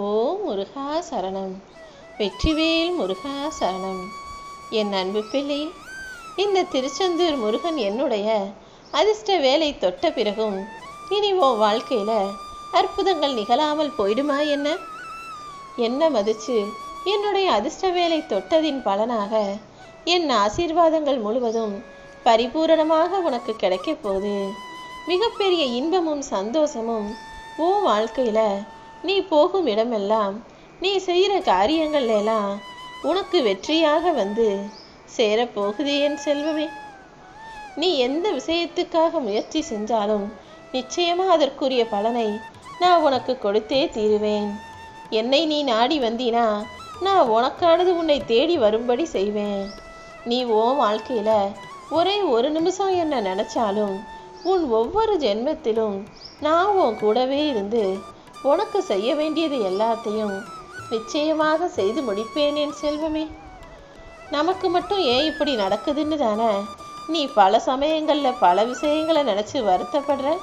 ஓ முருகா சரணம். வெற்றிவேல் முருகா சரணம். என் அன்பு பிள்ளை இந்த திருச்செந்தூர் முருகன் என்னுடைய அதிர்ஷ்ட வேலை தொட்ட பிறகும் இனி உன் வாழ்க்கையில் அற்புதங்கள் நிகழாமல் போயிடுமா என்ன? என்ன மதிச்சு என்னுடைய அதிர்ஷ்ட வேலை தொட்டதின் பலனாக என் ஆசீர்வாதங்கள் முழுவதும் பரிபூரணமாக உனக்கு கிடைக்கப் போகுது. மிகப்பெரிய இன்பமும் சந்தோஷமும் ஓ வாழ்க்கையில் நீ போகும் இடமெல்லாம் நீ செய்கிற காரியங்கள் எல்லாம் உனக்கு வெற்றியாக வந்து சேரப்போகுதே என் செல்வமே. நீ எந்த விஷயத்துக்காக முயற்சி செஞ்சாலும் நிச்சயமாக அதற்குரிய பலனை நான் உனக்கு கொடுத்தே தீருவேன். என்னை நீ நாடி வந்தீனா நான் உனக்கானது உன்னை தேடி வரும்படி செய்வேன். நீ ஓ வாழ்க்கையில் ஒரே ஒரு நிமிஷம் என்ன நினச்சாலும் உன் ஒவ்வொரு ஜென்மத்திலும் நான் உன் கூடவே இருந்து உனக்கு செய்ய வேண்டியது எல்லாத்தையும் நிச்சயமாக செய்து முடிப்பேன் என் செல்வமே. நமக்கு மட்டும் ஏன் இப்படி நடக்குதுன்னு தானே? நீ பல சமயங்களில் பல விஷயங்களை நினச்சி வருத்தப்படுற.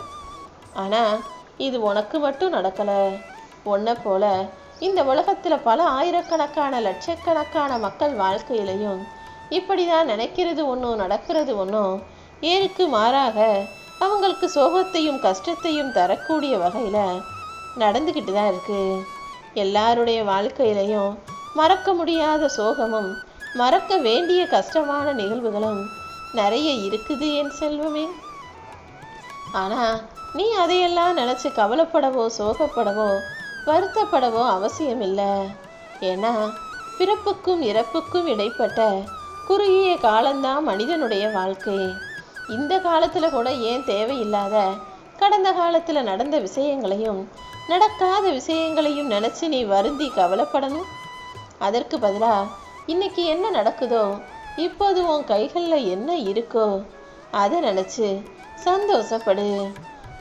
ஆனால் இது உனக்கு மட்டும் நடக்கலை. உன்னை போல இந்த உலகத்தில் பல ஆயிரக்கணக்கான லட்சக்கணக்கான மக்கள் வாழ்க்கையிலையும் இப்படி தான் நினைக்கிறது ஒன்றும் நடக்கிறது ஒன்றும் ஏருக்கு மாறாக அவங்களுக்கு சோகத்தையும் கஷ்டத்தையும் தரக்கூடிய வகையில் நடந்துக்கிட்டு தான் இருக்கு. எல்லாருடைய வாழ்க்கையிலையும் மறக்க முடியாத சோகமும் மறக்க வேண்டிய கஷ்டமான நிகழ்வுகளும் நிறைய இருக்குது என் செல்வமே. ஆனால் நீ அதையெல்லாம் நினச்சி கவலைப்படவோ சோகப்படவோ வருத்தப்படவோ அவசியம் இல்லை ஏன்னா பிறப்புக்கும் இறப்புக்கும் இடைப்பட்ட குறுகிய காலம்தான் மனிதனுடைய வாழ்க்கை. இந்த காலத்தில் கூட ஏன் தேவையில்லாத கடந்த காலத்தில் நடந்த விஷயங்களையும் நடக்காத விஷயங்களையும் நினச்சி நீ வருந்தி கவலைப்படணும். அதற்கு பதிலாக இன்னைக்கு என்ன நடக்குதோ இப்போது உன் கைகளில் என்ன இருக்கோ அதை நினச்சி சந்தோஷப்படு.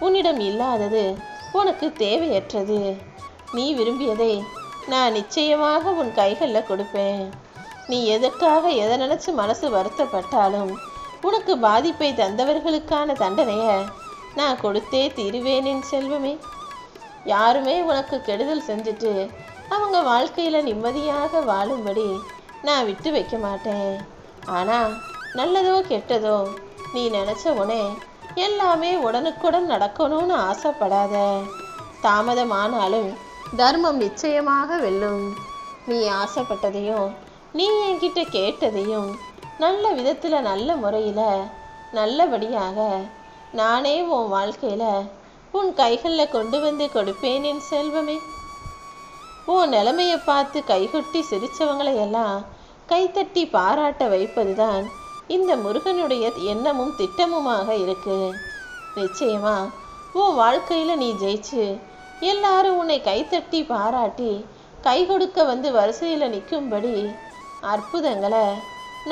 உன்னிடம் இல்லாதது உனக்கு தேவையற்றது. நீ விரும்பியதை நான் நிச்சயமாக உன் கைகளில் கொடுப்பேன். நீ எதற்காக எதை நினச்சி மனசு வருத்தப்பட்டாலும் உனக்கு பாதிப்பை தந்தவர்களுக்கான தண்டனையை நான் கொடுத்தே தீருவேனின் செல்வமே. யாருமே உனக்கு கெடுதல் செஞ்சுட்டு அவங்க வாழ்க்கையில் நிம்மதியாக வாழும்படி நான் விட்டு வைக்க மாட்டேன். ஆனால் நல்லதோ கெட்டதோ நீ நினச்ச உடனே எல்லாமே உடனுக்குடன் நடக்கணும்னு ஆசைப்படாத. தாமதமானாலும் தர்மம் நிச்சயமாக வெல்லும். நீ ஆசைப்பட்டதையும் நீ என்கிட்ட கேட்டதையும் நல்ல விதத்தில் நல்ல முறையில் நல்லபடியாக நானே உன் வாழ்க்கையில் உன் கைகளில் கொண்டு வந்து கொடுப்பேன் என் செல்வமே. உன் நிலைமையை பார்த்து கைகொட்டி சிரித்தவங்களை எல்லாம் கைத்தட்டி பாராட்ட வைப்பதுதான் இந்த முருகனுடைய எண்ணமும் திட்டமுமாக இருக்கு. நிச்சயமா உன் வாழ்க்கையில் நீ ஜெயிச்சு எல்லாரும் உன்னை கைத்தட்டி பாராட்டி கை கொடுக்க வந்து வரிசையில் நிற்கும்படி அற்புதங்களை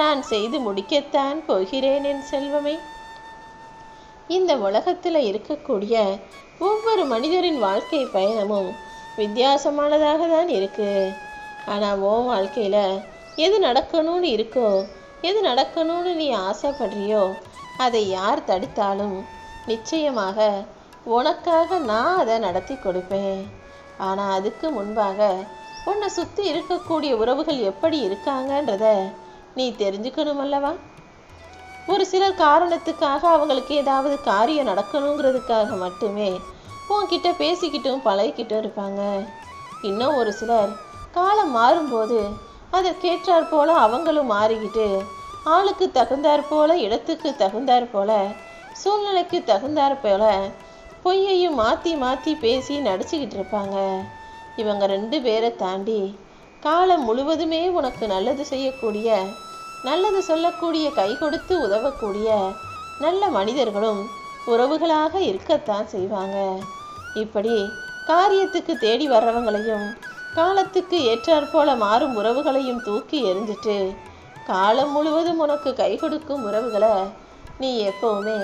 நான் செய்து முடிக்கத்தான் போகிறேன் என் செல்வமே. இந்த உலகத்தில் இருக்கக்கூடிய ஒவ்வொரு மனிதரின் வாழ்க்கை பயணமும் வித்தியாசமானதாக தான் இருக்குது ஆனால் உன் வாழ்க்கையில் எது நடக்கணும்னு இருக்கோ எது நடக்கணும்னு நீ ஆசைப்படுறியோ அதை யார் தடுத்தாலும் நிச்சயமாக உனக்காக நான் அதை நடத்தி கொடுப்பேன். ஆனால் அதுக்கு முன்பாக உன்னை சுற்றி இருக்கக்கூடிய உறவுகள் எப்படி இருக்காங்கன்றத நீ தெரிஞ்சுக்கணும் அல்லவா? ஒரு சிலர் காரணத்துக்காக அவங்களுக்கு ஏதாவது காரியம் நடக்கணுங்கிறதுக்காக மட்டுமே உன்கிட்ட பேசிக்கிட்டும் பழகிக்கிட்டும் இருப்பாங்க. இன்னும் ஒரு சிலர் காலம் மாறும்போது அதற்கேற்றாற் போல அவங்களும் மாறிக்கிட்டு ஆளுக்கு தகுந்தாற் போல இடத்துக்கு தகுந்தாற் போல சூழ்நிலைக்கு தகுந்தாற் போல பொய்யையும் மாற்றி மாற்றி பேசி நடிச்சுக்கிட்டு இருப்பாங்க. இவங்க ரெண்டு பேரை தாண்டி காலம் முழுவதுமே உனக்கு நல்லது செய்யக்கூடிய நல்லது சொல்லக்கூடிய கை கொடுத்து உதவக்கூடிய நல்ல மனிதர்களும் உறவுகளாக இருக்கத்தான் செய்வாங்க. இப்படி காரியத்துக்கு தேடி வர்றவங்களையும் காலத்துக்கு ஏற்றாற்போல மாறும் உறவுகளையும் தூக்கி எறிஞ்சிட்டு காலம் முழுவதும் உனக்கு கை கொடுக்கும் உறவுகளை நீ எப்பவுமே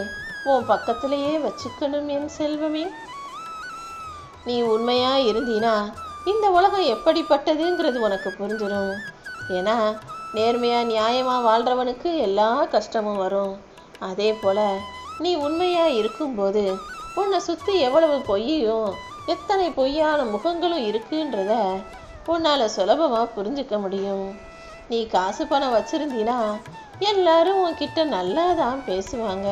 உன் பக்கத்திலேயே வச்சுக்கணும் என் செல்வமே. நீ உண்மையா இருந்தீனா இந்த உலகம் எப்படிப்பட்டதுங்கிறது உனக்கு புரிஞ்சிடும் ஏன்னா நேர்மையாக நியாயமாக வாழ்கிறவனுக்கு எல்லா கஷ்டமும் வரும். அதே போல் நீ உண்மையாக இருக்கும்போது உன்னை சுற்றி எவ்வளவு பொய்யும் எத்தனை பொய்யான முகங்களும் இருக்குன்றத உன்னால் சுலபமாக புரிஞ்சுக்க முடியும். நீ காசு பணம் வச்சிருந்தீனா எல்லாரும் உன்கிட்ட நல்லா தான் பேசுவாங்க.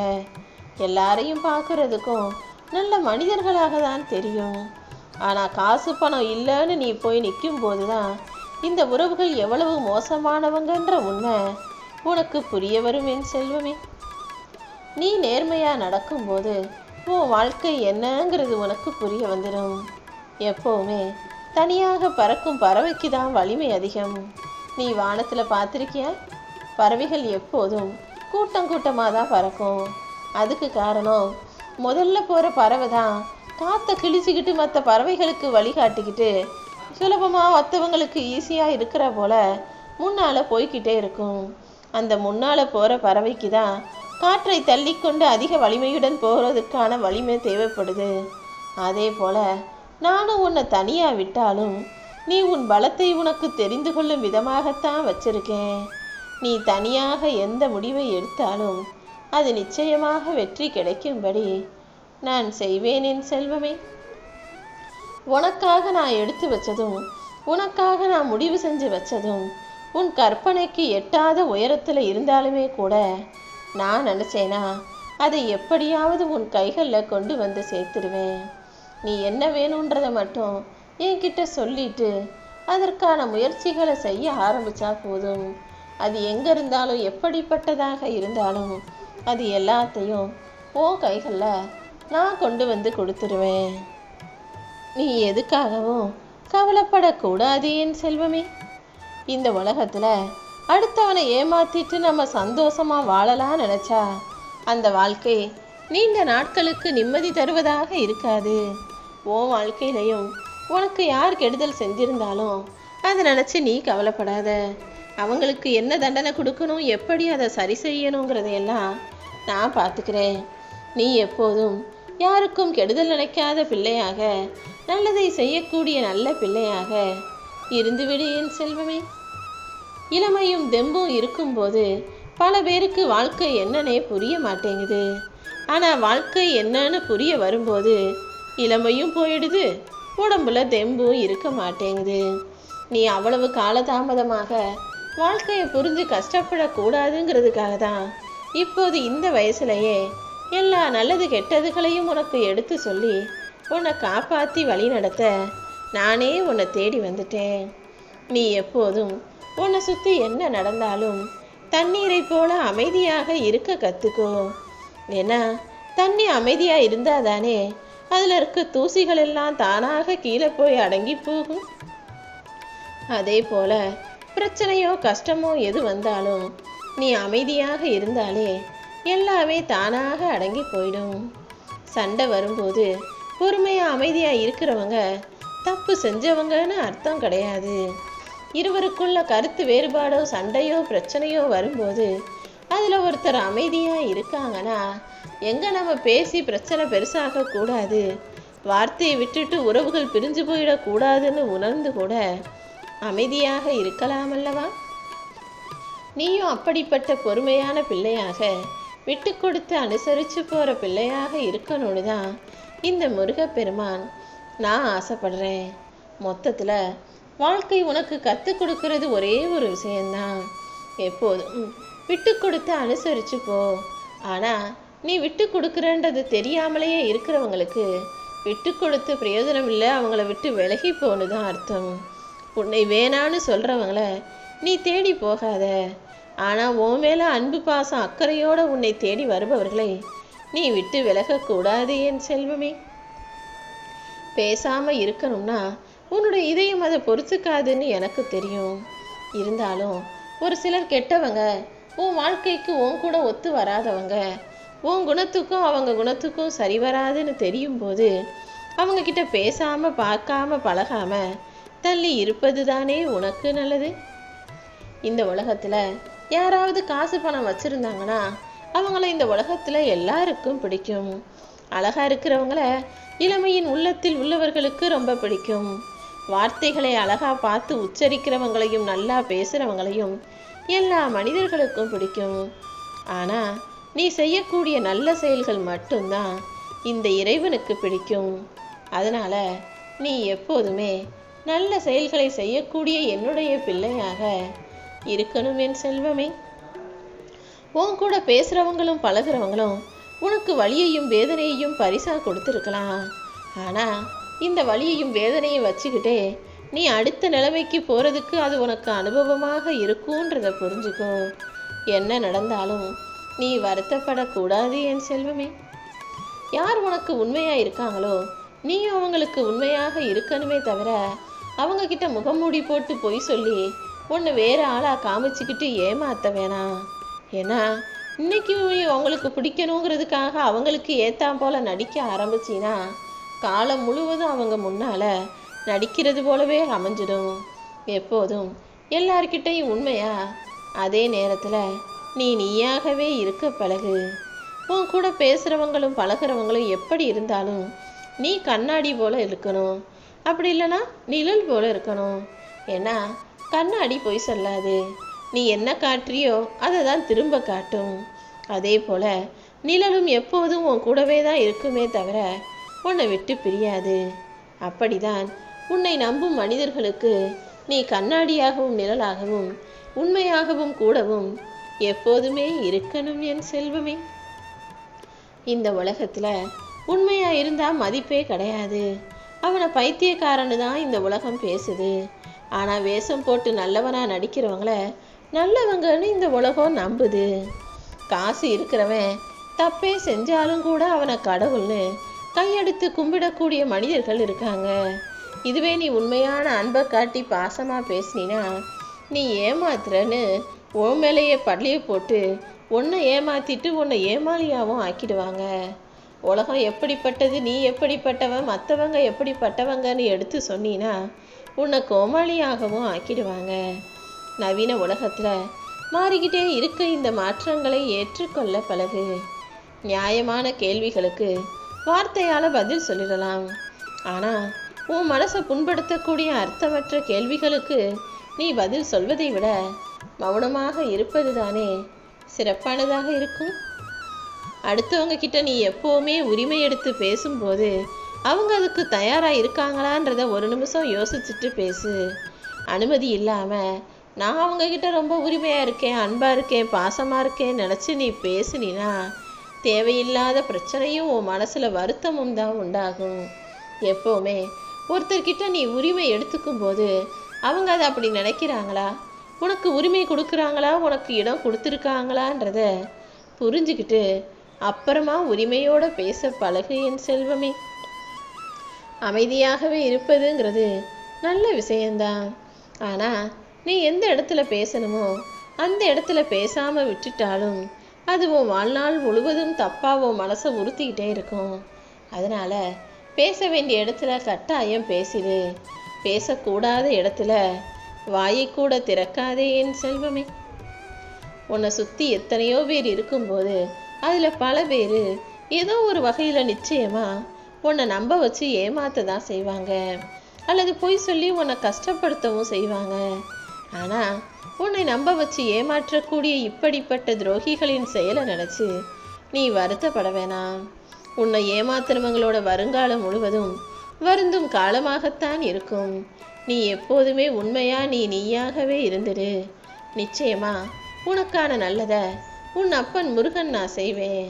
எல்லாரையும் பார்க்குறதுக்கும் நல்ல மனிதர்களாக தான் தெரியும். ஆனால் காசு பணம் இல்லைன்னு நீ போய் நிற்கும் போது தான் இந்த உறவுகள் எவ்வளவு மோசமானவங்கன்ற உண்மை உனக்கு புரிய வரும் என் செல்வமே. நீ நேர்மையாக நடக்கும்போது உன் வாழ்க்கை என்னங்கிறது உனக்கு புரிய வந்துடும். எப்போவுமே தனியாக பறக்கும் பறவைக்கு தான் வலிமை அதிகம். நீ வானத்தில் பார்த்துருக்கிய? பறவைகள் எப்போதும் கூட்டம் கூட்டமாக தான் பறக்கும். அதுக்கு காரணம் முதல்ல போகிற பறவை தான் காற்றை கிழிச்சிக்கிட்டு மற்ற பறவைகளுக்கு வழிகாட்டிக்கிட்டு சுலபமாக மற்றவங்களுக்கு ஈஸியாக இருக்கிற போல முன்னால் போய்க்கிட்டே இருக்கும். அந்த முன்னால் போகிற பறவைக்கு தான் காற்றை தள்ளிக்கொண்டு அதிக வலிமையுடன் போகிறதுக்கான வலிமை தேவைப்படுது. அதே போல நானும் உன்னை தனியாக விட்டாலும் நீ உன் பலத்தை உனக்கு தெரிந்து கொள்ளும் விதமாகத்தான் வச்சிருக்கேன். நீ தனியாக எந்த முடிவை எடுத்தாலும் அது நிச்சயமாக வெற்றி கிடைக்கும்படி நான் செய்வேன் என் செல்வமே. உனக்காக நான் எடுத்து வச்சதும் உனக்காக நான் முடிவு செஞ்சு வச்சதும் உன் கற்பனைக்கு எட்டாத உயரத்தில் இருந்தாலுமே கூட நான் நினச்சேனா அதை எப்படியாவது உன் கைகளில் கொண்டு வந்து சேர்த்துருவேன். நீ என்ன வேணுன்றதை மட்டும் என்கிட்ட சொல்லிட்டு அதற்கான முயற்சிகளை செய்ய ஆரம்பித்தா போதும். அது எங்கே இருந்தாலும் எப்படிப்பட்டதாக இருந்தாலும் அது எல்லாத்தையும் உன் கைகளில் நான் கொண்டு வந்து கொடுத்துருவேன். நீ எதுக்காகவும் கவலைப்படக்கூடாது என் செல்வமே. இந்த உலகத்தில் அடுத்தவனை ஏமாத்திட்டு நம்ம சந்தோஷமா வாழலாம் நினைச்சா அந்த வாழ்க்கை நீண்ட நாட்களுக்கு நிம்மதி தருவதாக இருக்காது. உன் வாழ்க்கையிலையும் உனக்கு யார் கெடுதல் செஞ்சிருந்தாலும் அதை நினச்சி நீ கவலைப்படாத. அவங்களுக்கு என்ன தண்டனை கொடுக்கணும் எப்படி அதை சரி செய்யணுங்கிறதையெல்லாம் நான் பார்த்துக்கிறேன். நீ எப்போதும் யாருக்கும் கெடுதல் நினைக்காத பிள்ளையாக நல்லதை செய்யக்கூடிய நல்ல பிள்ளையாக இருந்துவிடு என் செல்வமே. இளமையும் தெம்பும் இருக்கும்போது பல பேருக்கு வாழ்க்கை என்னன்னே புரிய மாட்டேங்குது. ஆனால் வாழ்க்கை என்னன்னு புரிய வரும்போது இளமையும் போயிடுது உடம்புல தெம்பும் இருக்க மாட்டேங்குது. நீ அவ்வளவு காலதாமதமாக வாழ்க்கையை புரிஞ்சு கஷ்டப்படக்கூடாதுங்கிறதுக்காக தான் இப்போது இந்த வயசுலயே எல்லா நல்லது கெட்டதுகளையும் உனக்கு எடுத்து சொல்லி உன்னை காப்பாற்றி வழி நடத்த நானே உன்னை தேடி வந்துட்டேன். நீ எப்போதும் உன்னை சுற்றி என்ன நடந்தாலும் தண்ணீரை போல அமைதியாக இருக்க கற்றுக்கோ ஏன்னா தண்ணி அமைதியாக இருந்தால் தானே அதில் இருக்க தூசிகள் எல்லாம் தானாக கீழே போய் அடங்கி போகும். அதே போல பிரச்சனையோ கஷ்டமோ எது வந்தாலும் நீ அமைதியாக இருந்தாலே எல்லாமே தானாக அடங்கி போயிடும். சண்டை வரும்போது பொறுமையாக அமைதியாக இருக்கிறவங்க தப்பு செஞ்சவங்கன்னு அர்த்தம் கிடையாது. இருவருக்குள்ள கருத்து வேறுபாடோ சண்டையோ பிரச்சனையோ வரும்போது அதில் ஒருத்தர் அமைதியாக இருக்காங்கன்னா எங்கே நம்ம பேசி பிரச்சனை பெருசாக கூடாது. வார்த்தையை விட்டுட்டு உறவுகள் பிரிஞ்சு போயிடக்கூடாதுன்னு உணர்ந்து கூட அமைதியாக இருக்கலாமல்லவா நீயும் அப்படிப்பட்ட பொறுமையான பிள்ளையாக விட்டு கொடுத்து அனுசரித்து போகிற பிள்ளையாக இருக்கணும்னு தான் இந்த முருகப்பெருமான் நான் ஆசைப்படுறேன். மொத்தத்தில் வாழ்க்கை உனக்கு கற்றுக் கொடுக்கறது ஒரே ஒரு விஷயந்தான் எப்போதும் விட்டு கொடுத்து அனுசரித்து போ. ஆனால் நீ விட்டு கொடுக்குறன்றது தெரியாமலேயே இருக்கிறவங்களுக்கு விட்டு கொடுத்து பிரயோஜனம் இல்லை அவங்கள விட்டு விலகி போன்னு தான் அர்த்தம். உன்னை வேணான்னு சொல்கிறவங்கள நீ தேடி போகாத. ஆனால் உன் மேலே அன்பு பாசம் அக்கறையோடு உன்னை தேடி வருபவர்களை நீ விட்டு விலகக்கூடாது என் செல்வமே. பேசாமல் இருக்கணும்னா உன்னோட இதயம் அதை பொறுத்துக்காதுன்னு எனக்கு தெரியும். இருந்தாலும் ஒரு சிலர் கெட்டவங்க உன் வாழ்க்கைக்கு உன் கூட ஒத்து வராதவங்க உன் குணத்துக்கும் அவங்க குணத்துக்கும் சரி வராதுன்னு தெரியும் போது அவங்க கிட்ட பேசாம பார்க்காம பழகாம தள்ளி இருப்பது தானே உனக்கு நல்லது? இந்த உலகத்தில் யாராவது காசு பணம் வச்சுருந்தாங்கன்னா அவங்கள இந்த உலகத்தில் எல்லாருக்கும் பிடிக்கும். அழகாக இருக்கிறவங்கள இளமையின் உள்ளத்தில் உள்ளவர்களுக்கு ரொம்ப பிடிக்கும். வார்த்தைகளை அழகாக பார்த்து உச்சரிக்கிறவங்களையும் நல்லா பேசுகிறவங்களையும் எல்லா மனிதர்களுக்கும் பிடிக்கும். ஆனால் நீ செய்யக்கூடிய நல்ல செயல்கள் மட்டும்தான் இந்த இறைவனுக்கு பிடிக்கும். அதனால் நீ எப்போதுமே நல்ல செயல்களை செய்யக்கூடிய என்னுடைய பிள்ளையாக இருக்கணும் என் செல்வமே. உன் கூட பேசுறவங்களும் பழகுறவங்களும் உனக்கு வலியையும் வேதனையையும் பரிசா கொடுத்துருக்கலாம். ஆனா இந்த வழியையும் வேதனையும் வச்சுக்கிட்டே நீ அடுத்த நிலைமைக்கு போறதுக்கு அது உனக்கு அனுபவமாக இருக்குன்றதை புரிஞ்சுக்கோ. என்ன நடந்தாலும் நீ வருத்தப்படக்கூடாது என் செல்வமே. யார் உனக்கு உண்மையா இருக்காங்களோ நீ அவங்களுக்கு உண்மையாக இருக்கணுமே தவிர அவங்க கிட்ட முகமூடி போட்டு பொய் சொல்லி உன்னை வேற ஆளா காமிச்சுக்கிட்டு ஏமாத்த வேணாம். ஏன்னா இன்னைக்கு அவங்களுக்கு பிடிக்கணுங்கிறதுக்காக அவங்களுக்கு ஏத்தாம் போல நடிக்க ஆரம்பிச்சினா காலம் முழுவதும் அவங்க முன்னால நடிக்கிறது போலவே அமைஞ்சிடும். எப்போதும் எல்லார்கிட்டையும் உண்மையா? அதே நேரத்துல நீ நீயாகவே இருக்க பழகு. உன் கூட பேசுறவங்களும் பழகுறவங்களும் எப்படி இருந்தாலும் நீ கண்ணாடி போல இருக்கணும். அப்படி இல்லைன்னா நிழல் போல இருக்கணும். ஏன்னா கண்ணாடி பொய் சொல்லாது. நீ என்ன காட்டுறியோ அதை தான் திரும்ப காட்டும். அதே போல நிழலும் எப்போதும் உன் கூடவே தான் இருக்குமே தவிர உன்னை விட்டு பிரியாது. அப்படிதான் உன்னை நம்பும் மனிதர்களுக்கு நீ கண்ணாடியாகவும் நிழலாகவும் உண்மையாகவும் கூடவும் எப்போதுமே இருக்கணும் என் செல்வமே. இந்த உலகத்துல உண்மையா இருந்தா மதிப்பே கிடையாது. அவனை பைத்தியக்காரனு தான் இந்த உலகம் பேசுது. ஆனால் வேஷம் போட்டு நல்லவனாக நடிக்கிறவங்கள நல்லவங்கன்னு இந்த உலகம் நம்புது. காசு இருக்கிறவன் தப்பே செஞ்சாலும் கூட அவனை கடவுள்னு கையெடுத்து கும்பிடக்கூடிய மனிதர்கள் இருக்காங்க. இதுவே நீ உண்மையான அன்பை காட்டி பாசமாக பேசினா நீ ஏமாத்துறன்னு உன் மேலேயே பள்ளியை போட்டு உன்னை ஏமாத்திட்டு உன்னை ஏமாளியாவும் ஆக்கிடுவாங்க. உலகம் எப்படிப்பட்டது நீ எப்படிப்பட்டவன் மற்றவங்க எப்படிப்பட்டவங்கன்னு எடுத்து சொன்னீன்னா உன்னை கோமாளியாகவும் ஆக்கிடுவாங்க. நவீன உலகத்துல மாறிக்கிட்டே இருக்க இந்த மாற்றங்களை ஏற்றுக்கொள்ள பழகு. நியாயமான கேள்விகளுக்கு வார்த்தையால பதில் சொல்லிடலாம். ஆனா உன் மனசை புண்படுத்தக்கூடிய அர்த்தமற்ற கேள்விகளுக்கு நீ பதில் சொல்வதை விட மௌனமாக இருப்பதுதானே சிறப்பானதாக இருக்கும். அடுத்தவங்க கிட்ட நீ எப்போவுமே உரிமை எடுத்து பேசும்போது அவங்க அதுக்கு தயாராக இருக்காங்களான்றத ஒரு நிமிஷம் யோசிச்சுட்டு பேசு. அனுமதி இல்லாமல் நான் அவங்கக்கிட்ட ரொம்ப உரிமையாக இருக்கேன் அன்பாக இருக்கேன் பாசமாக இருக்கேன் நினச்சி நீ பேசுனா தேவையில்லாத பிரச்சனையும் உன் மனசில் வருத்தமும் தான் உண்டாகும். எப்போவுமே ஒருத்தர்கிட்ட நீ உரிமை எடுத்துக்கும் போது அவங்க அதை அப்படி நினைக்கிறாங்களா? உனக்கு உரிமை கொடுக்குறாங்களா? உனக்கு இடம் கொடுத்துருக்காங்களான்றத புரிஞ்சுக்கிட்டு அப்புறமா உரிமையோடு பேச பழகு என் செல்வமே. அமைதியாகவே இருப்பதுங்கிறது நல்ல விஷயந்தான் ஆனால் நீ எந்த இடத்துல பேசணுமோ அந்த இடத்துல பேசாமல் விட்டுட்டாலும் அது உன் வாழ்நாள் முழுவதும் தப்பாக உன் மனசை உறுத்திக்கிட்டே இருக்கும். அதனால் பேச வேண்டிய இடத்துல கட்டாயம் பேசிடு. பேசக்கூடாத இடத்துல வாயை கூட திறக்காதே என் செல்வமே. உன்னை சுற்றி எத்தனையோ பேர் இருக்கும்போது அதில் பல பேர் ஏதோ ஒரு வகையில் நிச்சயமா உன்னை நம்ப வச்சு ஏமாத்த தான் செய்வாங்க. அல்லது பொய் சொல்லி உன்னை கஷ்டப்படுத்தவும் செய்வாங்க. ஆனால் உன்னை நம்ப வச்சு ஏமாற்றக்கூடிய இப்படிப்பட்ட துரோகிகளின் செயலை நினச்சி நீ வருத்தப்பட வேணாம். உன்னை ஏமாத்துறவங்களோட வருங்காலம் முழுவதும் வருந்தும் காலமாகத்தான் இருக்கும். நீ எப்போதுமே உண்மையா நீ நீயாகவே இருந்துடு நிச்சயமா உனக்கான நல்லதை உன் அப்பன் முருகன் நான் செய்வேன்.